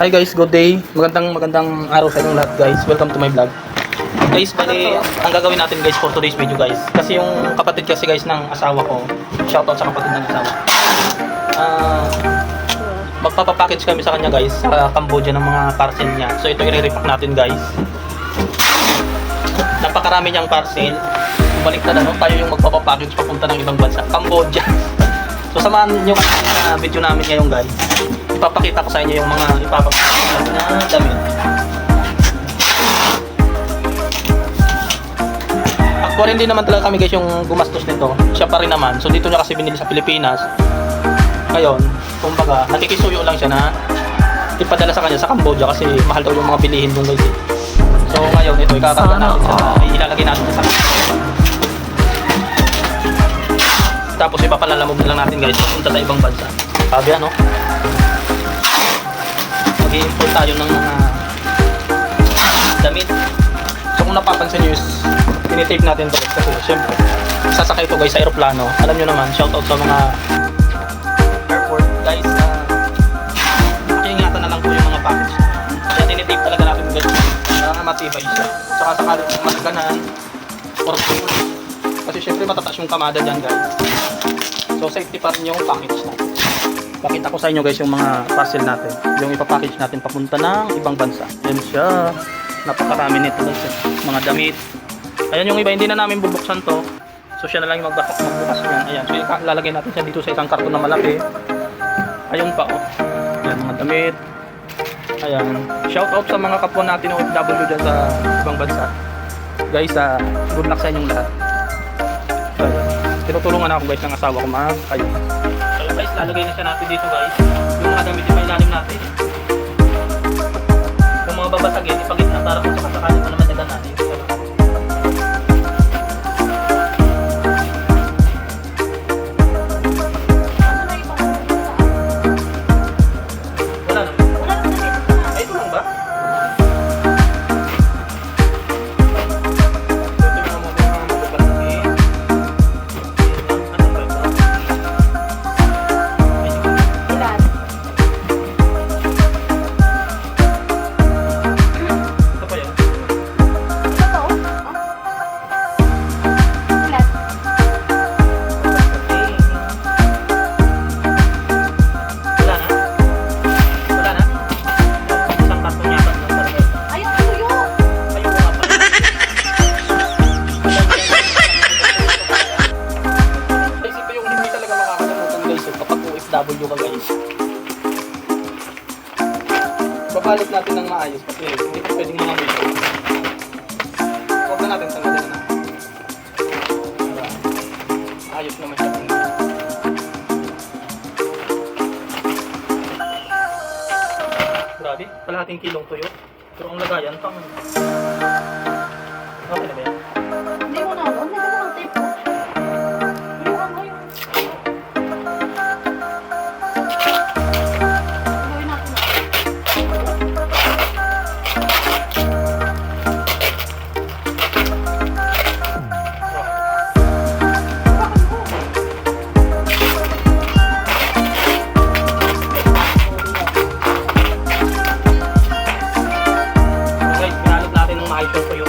Hi guys, good day. Magandang magandang araw sa inyong lahat guys. Welcome to my vlog. Guys, bali, ang gagawin natin guys for today's video guys. Kasi yung kapatid kasi guys ng asawa ko, shoutout sa kapatid ng asawa. Ah, magpapapackage kami sa kanya guys sa Cambodia ng mga parcel niya. So ito i-repack natin guys. Napakarami niyang parcel. Balik na ano, tayo yung magpapapackage papunta ng ibang bansa, Cambodia. So samahan niyo kami sa video namin ngayon guys. Ipapakita ko sa inyo yung mga ipapapackage natin na damit. Actually, hindi naman talaga kami guys yung gumastos nito. Siya pa rin naman. So dito niya kasi binili sa Pilipinas. Ngayon, kumbaga, nakikisuyo lang siya na ipadala sa kanya sa Cambodia kasi mahal daw yung mga bilihin doon guys. eh. So ngayon, ito ikakarga natin sa ilalagay natin sa Tapos ipapalalamog na lang natin guys papunta sa ibang bansa. Sabi ano? Mag-i-import tayo ng mga damit. So kung napapansin nyo is tinitape natin to kasi syempre sasakay to guys sa aeroplano. Alam nyo naman, shoutout sa mga airport guys na ingatan na lang po yung mga package. Kaya tinitape talaga natin guys para matibay siya. Saka sakaling masaganan or kasi syempre matataas yung kamada dyan guys. So safety pa rin yung package natin. Pakita ko sa inyo guys yung mga parcel natin. Yung ipapackage natin papunta ng ibang bansa. Yan siya. Napakarami nito guys. eh. Mga damit. Ayan yung iba hindi na namin bubuksan to. So siya na lang yung magbukas, magbukas yan. Ayan. So lalagay natin siya dito sa isang karton na malaki. Ayun pa oh. Ayan mga damit. Ayan. Shout out sa mga kapwa natin OFW dyan sa ibang bansa. Guys, ah, good luck sa inyong lahat. Ayan. Tinutulungan ako guys ng asawa ko mag ayun. Guys, lalagay na siya natin dito guys. Yung mga damit yung natin. Yung mga babasagin, ipagit na para kung sakasakali pa naman Babalik natin ng maayos kasi hindi ko pwedeng mga dito. Huwag na natin tanggalin na. Para Ayos naman siya. Grabe, kalahating kilong tuyo. Pero ang lagayan, pang... Okay na ba yan? Pinalot natin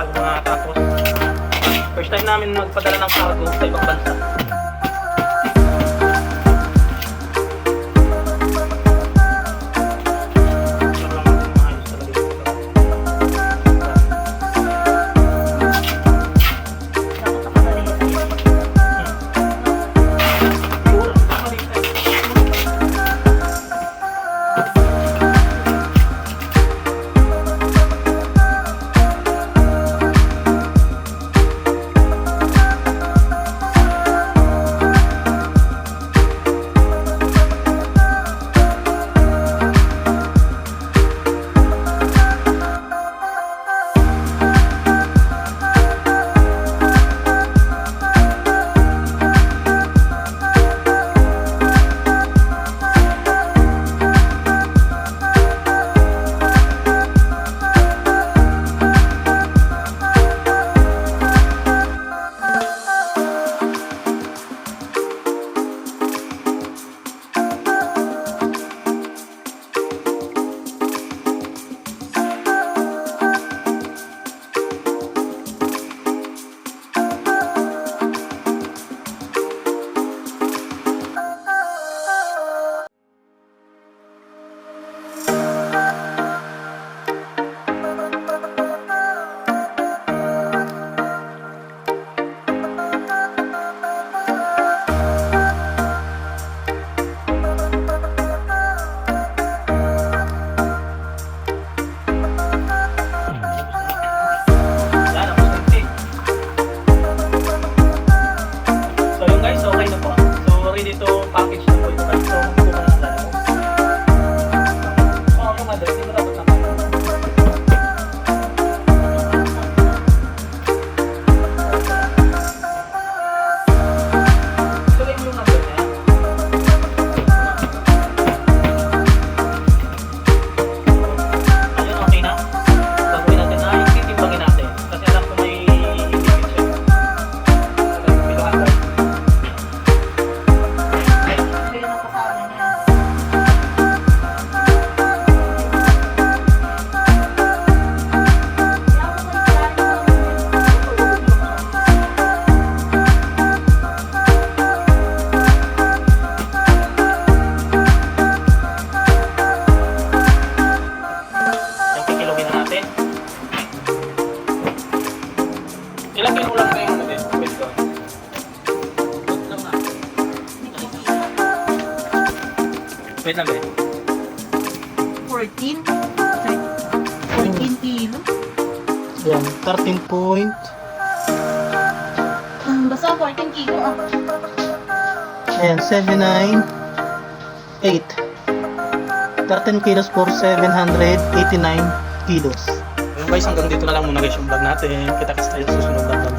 lahat mga kapos. First time namin magpadala ng cargo sa ibang bansa. Natin. Ilang kilo lang kayo ano din? Ko. Wait lang. Wait lang eh. 14? 14 kilo? Yan, 13 point. Hmm, basta 14 kilo ah. Ayan, 79, 8. 13 kilos for 789 kilos. Ayun guys, hanggang dito na lang muna guys yung vlog natin. Kita-kits tayo sa susunod na